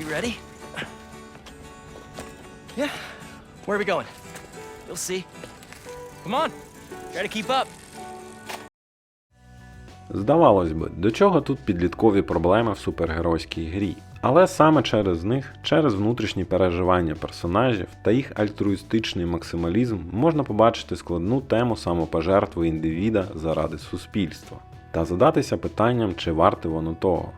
You ready? Yeah. Where are we going? You'll see. Come on. Try to keep up. Здавалось би, до чого тут підліткові проблеми в супергеройській грі. Але саме через них, через внутрішні переживання персонажів та їх альтруїстичний максималізм можна побачити складну тему самопожертви індивіда заради суспільства та задатися питанням, чи варте воно того.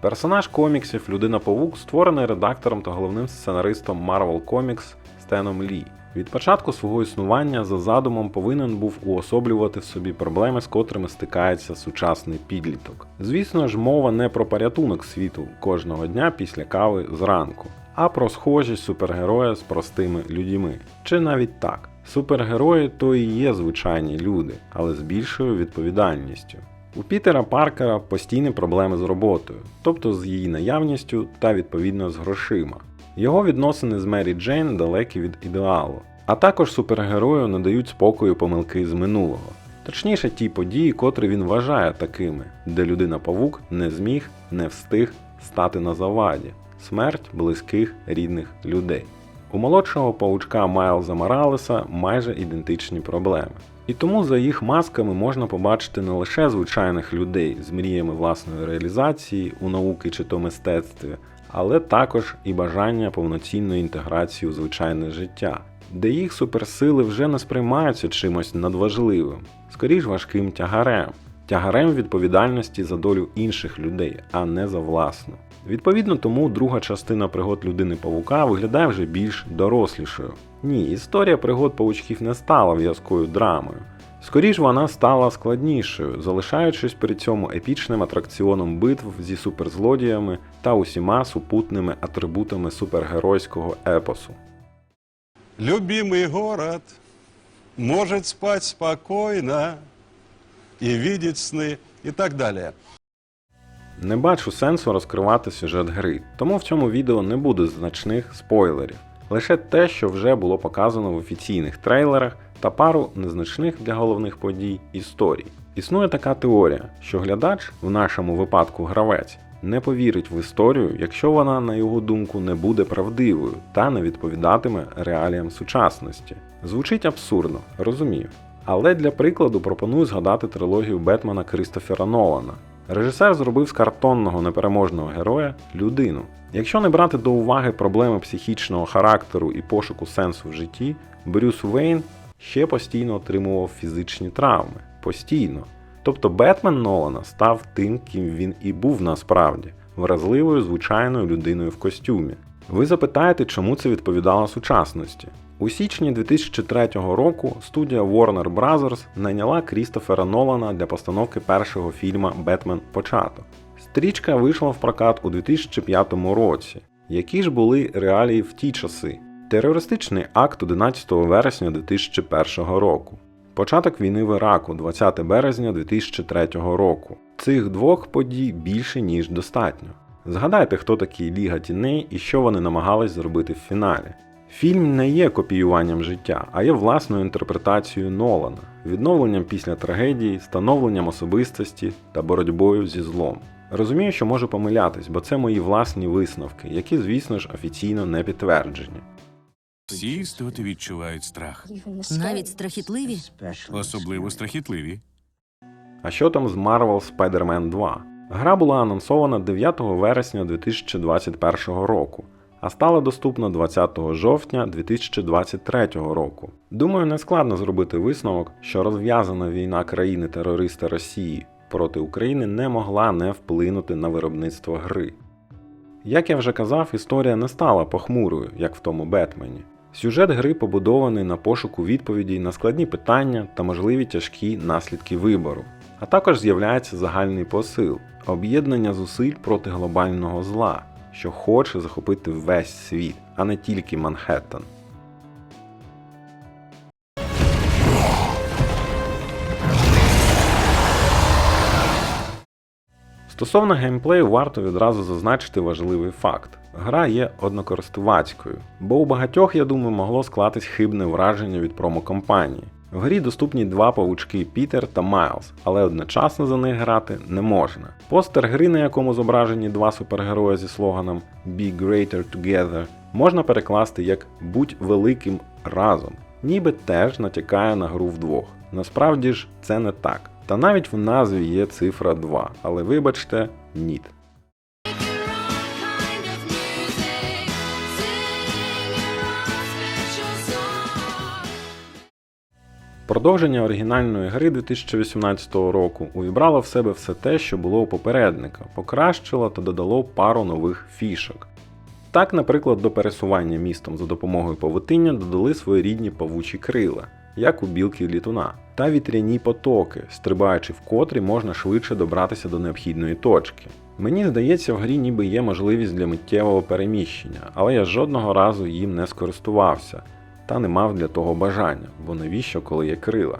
Персонаж коміксів Людина Павук створений редактором та головним сценаристом Marvel Comics Стеном Лі. Від початку свого існування за задумом повинен був уособлювати в собі проблеми, з котрими стикається сучасний підліток. Звісно ж, мова не про порятунок світу кожного дня після кави зранку, а про схожість супергероя з простими людьми. Чи навіть так. Супергерої то і є звичайні люди, але з більшою відповідальністю. У Пітера Паркера постійні проблеми з роботою, тобто з її наявністю та відповідно з грошима. Його відносини з Мері Джейн далекі від ідеалу, а також супергерою не дають спокою помилки з минулого. Точніше, ті події, котрі він вважає такими, де людина-павук не зміг, не встиг стати на заваді, смерть близьких рідних людей. У молодшого павучка Майлза Моралеса майже ідентичні проблеми. І тому за їх масками можна побачити не лише звичайних людей з мріями власної реалізації у науки чи то мистецтві, але також і бажання повноцінної інтеграції у звичайне життя, де їх суперсили вже не сприймаються чимось надважливим, скоріш важким тягарем, тягарем відповідальності за долю інших людей, а не за власну. Відповідно тому друга частина пригод людини павука виглядає вже більш дорослішою. Ні, історія пригод павучків не стала в'язкою драмою. Скоріш вона стала складнішою, залишаючись при цьому епічним атракціоном битв зі суперзлодіями та усіма супутними атрибутами супергеройського епосу. Любимый город может спать спокойно и видеть сны и так далее. Не бачу сенсу розкривати сюжет гри, тому в цьому відео не буде значних спойлерів. Лише те, що вже було показано в офіційних трейлерах та пару незначних для головних подій історій. Існує така теорія, що глядач, в нашому випадку гравець, не повірить в історію, якщо вона, на його думку, не буде правдивою та не відповідатиме реаліям сучасності. Звучить абсурдно, розумію. Але для прикладу пропоную згадати трилогію Бетмена Кристофера Нолана. Режисер зробив з картонного непереможного героя людину. Якщо не брати до уваги проблеми психічного характеру і пошуку сенсу в житті, Брюс Вейн ще постійно отримував фізичні травми. Постійно. Тобто Бетмен Нолана став тим, ким він і був насправді вразливою звичайною людиною в костюмі. Ви запитаєте, чому це відповідало сучасності? У січні 2003 року студія Warner Bros. найняла Крістофера Нолана для постановки першого фільма Бетмен Початок. Стрічка вийшла в прокат у 2005 році. Які ж були реалії в ті часи? Терористичний акт 11 вересня 2001 року. Початок війни в Іраку 20 березня 2003 року. Цих двох подій більше ніж достатньо. Згадайте, хто такі Ліга тіней і що вони намагались зробити в фіналі. Фільм не є копіюванням життя, а є власною інтерпретацією Нолана, відновленням після трагедії, становленням особистості та боротьбою зі злом. Розумію, що можу помилятись, бо це мої власні висновки, які, звісно ж, офіційно не підтверджені. Всі істоти відчувають страх, Навіть страхітливі. особливо страхітливі. А що там з Marvel Spider-Man 2? Гра була анонсована 9 вересня 2021 року, а стала доступна 20 жовтня 2023 року. Думаю, не складно зробити висновок, що розв'язана війна країни-терориста Росії проти України не могла не вплинути на виробництво гри. Як я вже казав, історія не стала похмурою, як в тому Бетмені. Сюжет гри побудований на пошуку відповідей на складні питання та можливі тяжкі наслідки вибору. А також з'являється загальний посил об'єднання зусиль проти глобального зла, що хоче захопити весь світ, а не тільки Манхеттен. Стосовно геймплею варто відразу зазначити важливий факт. Гра є однокористувацькою, бо у багатьох, я думаю, могло склатись хибне враження від промокомпанії. В грі доступні два павучки Пітер та Майлз, але одночасно за них грати не можна. Постер гри, на якому зображені два супергерої зі слоганом Be Greater Together, можна перекласти як Будь великим разом, ніби теж натякає на гру вдвох. Насправді ж це не так. Та навіть в назві є цифра 2, але вибачте, ніт. Продовження оригінальної гри 2018 року увібрало в себе все те, що було у попередника, покращило та додало пару нових фішок. Так, наприклад, до пересування містом за допомогою павутиння додали своєрідні павучі крила, як у білки літуна, та вітряні потоки, стрибаючи в котрі можна швидше добратися до необхідної точки. Мені здається, в грі ніби є можливість для миттєвого переміщення, але я жодного разу їм не скористувався та не мав для того бажання, бо навіщо, коли є крила?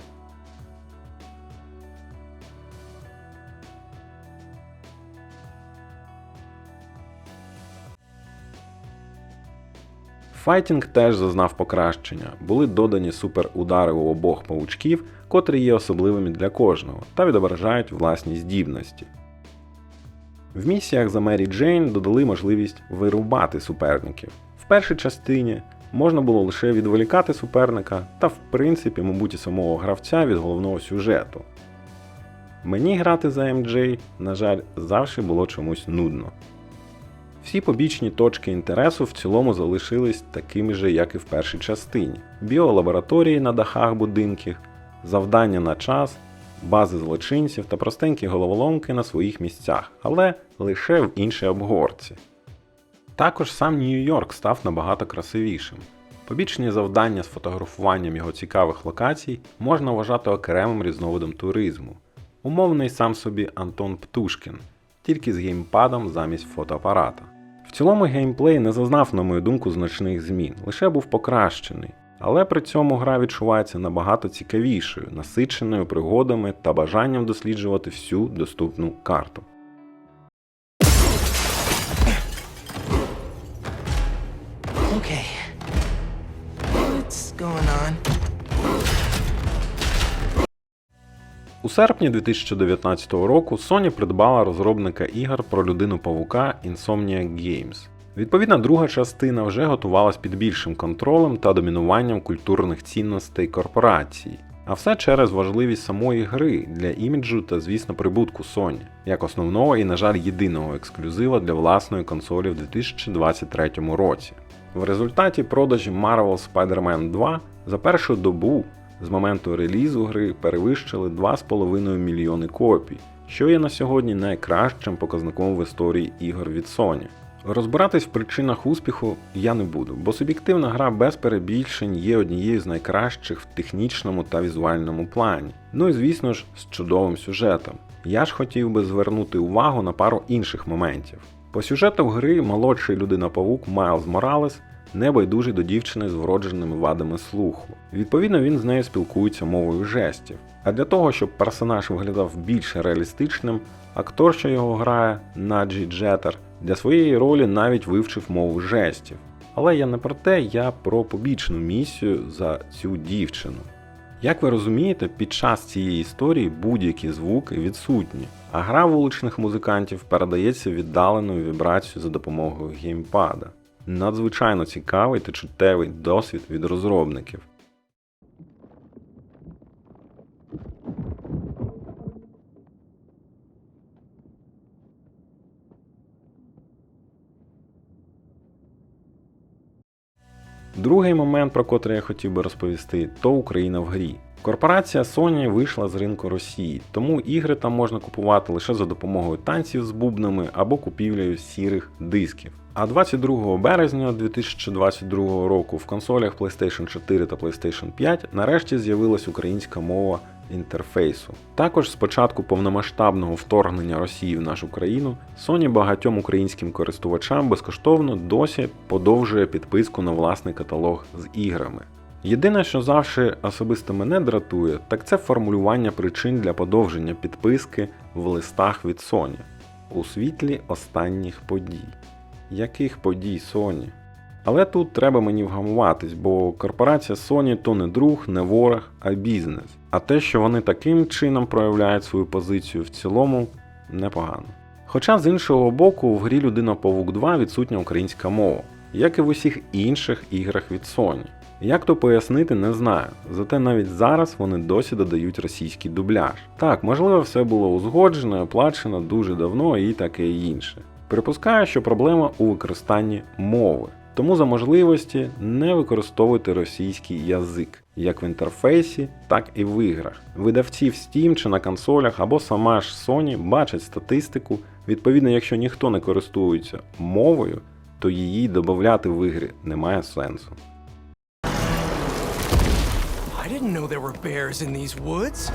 Файтінг теж зазнав покращення, були додані суперудари у обох павучків, котрі є особливими для кожного, та відображають власні здібності. В місіях за Мері Джейн додали можливість вирубати суперників. В першій частині можна було лише відволікати суперника та, в принципі, мабуть, і самого гравця від головного сюжету. Мені грати за MJ, на жаль, завжди було чомусь нудно. Всі побічні точки інтересу в цілому залишились такими же, як і в першій частині: біолабораторії на дахах будинків, завдання на час, бази злочинців та простенькі головоломки на своїх місцях, але лише в іншій обгорці. Також сам Нью-Йорк став набагато красивішим. Побічні завдання з фотографуванням його цікавих локацій можна вважати окремим різновидом туризму. Умовний сам собі Антон Птушкін, тільки з геймпадом замість фотоапарата. В цілому геймплей не зазнав, на мою думку, значних змін, лише був покращений. Але при цьому гра відчувається набагато цікавішою, насиченою пригодами та бажанням досліджувати всю доступну карту. Okay. What's going on? У серпні 2019 року Sony придбала розробника ігор про людину павука Insomniac Games. Відповідна друга частина вже готувалась під більшим контролем та домінуванням культурних цінностей корпорації. А все через важливість самої гри для іміджу та, звісно, прибутку Sony, як основного і, на жаль, єдиного ексклюзива для власної консолі в 2023 році. В результаті продажі Marvel Spider-Man 2 за першу добу з моменту релізу гри перевищили 2,5 мільйони копій, що є на сьогодні найкращим показником в історії ігор від Sony. Розбиратись в причинах успіху я не буду, бо суб'єктивна гра без перебільшень є однією з найкращих в технічному та візуальному плані. Ну і звісно ж з чудовим сюжетом. Я ж хотів би звернути увагу на пару інших моментів. По сюжету гри молодший людина-павук Майлз Моралес небайдужий до дівчини з вродженими вадами слуху. Відповідно, він з нею спілкується мовою жестів. А для того, щоб персонаж виглядав більш реалістичним, актор, що його грає, Наджі Джетер, для своєї ролі навіть вивчив мову жестів. Але я не про те, я про побічну місію за цю дівчину. Як ви розумієте, під час цієї історії будь-які звуки відсутні, а гра вуличних музикантів передається віддаленою вібрацією за допомогою геймпада. Надзвичайно цікавий та чуттєвий досвід від розробників. Другий момент, про котрий я хотів би розповісти, то Україна в грі. Корпорація Sony вийшла з ринку Росії, тому ігри там можна купувати лише за допомогою танців з бубнами або купівлею сірих дисків. А 22 березня 2022 року в консолях PlayStation 4 та PlayStation 5 нарешті з'явилась українська мова інтерфейсу. Також з початку повномасштабного вторгнення Росії в нашу країну Sony багатьом українським користувачам безкоштовно досі подовжує підписку на власний каталог з іграми. Єдине, що завжди особисто мене дратує, так це формулювання причин для подовження підписки в листах від Sony у світлі останніх подій. Яких подій Sony? Але тут треба мені вгамуватись, бо корпорація Sony то не друг, не ворог, а бізнес. А те, що вони таким чином проявляють свою позицію в цілому, непогано. Хоча з іншого боку, в грі Людина Павук 2 відсутня українська мова, як і в усіх інших іграх від Sony. Як то пояснити, не знаю. Зате навіть зараз вони досі додають російський дубляж. Так, можливо, все було узгоджено, оплачено дуже давно і таке інше. Припускаю, що проблема у використанні мови. Тому за можливості не використовуйте російський язик як в інтерфейсі, так і в іграх. Видавці в Steam чи на консолях або сама ж Sony бачать статистику. Відповідно, якщо ніхто не користується мовою, то її додати в ігри немає сенсу. Didn't know there were bears in these woods.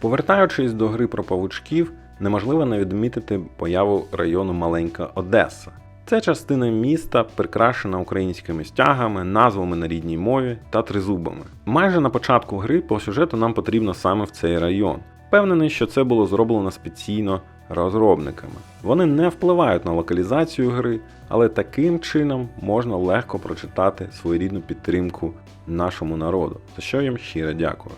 Повертаючись до гри про павучків, неможливо не відмітити появу району Маленька Одеса. Це частина міста, прикрашена українськими стягами, назвами на рідній мові та тризубами. Майже на початку гри по сюжету нам потрібно саме в цей район. Впевнений, що це було зроблено спеційно розробниками. Вони не впливають на локалізацію гри, але таким чином можна легко прочитати своєрідну підтримку нашому народу, за що їм щиро дякую.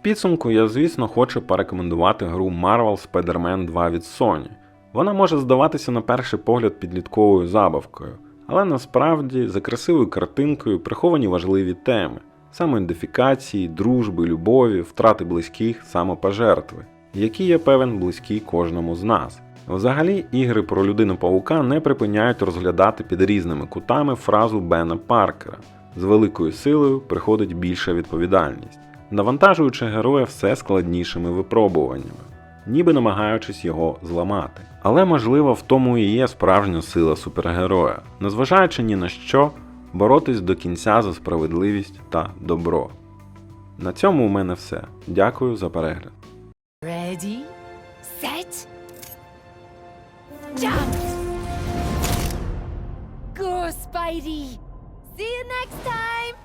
В підсумку я, звісно, хочу порекомендувати гру Marvel Spider-Man 2 від Sony. Вона може здаватися на перший погляд підлітковою забавкою, але насправді за красивою картинкою приховані важливі теми: самоідентифікації, дружби, любові, втрати близьких, самопожертви, які я певен близькі кожному з нас. Взагалі, ігри про людину павука не припиняють розглядати під різними кутами фразу Бена Паркера: з великою силою приходить більша відповідальність навантажуючи героя все складнішими випробуваннями, ніби намагаючись його зламати. Але можливо в тому і є справжня сила супергероя, незважаючи ні на що, боротись до кінця за справедливість та добро. На цьому у мене все. Дякую за перегляд. Ready, set, jump! Go, Spidey! See you next time!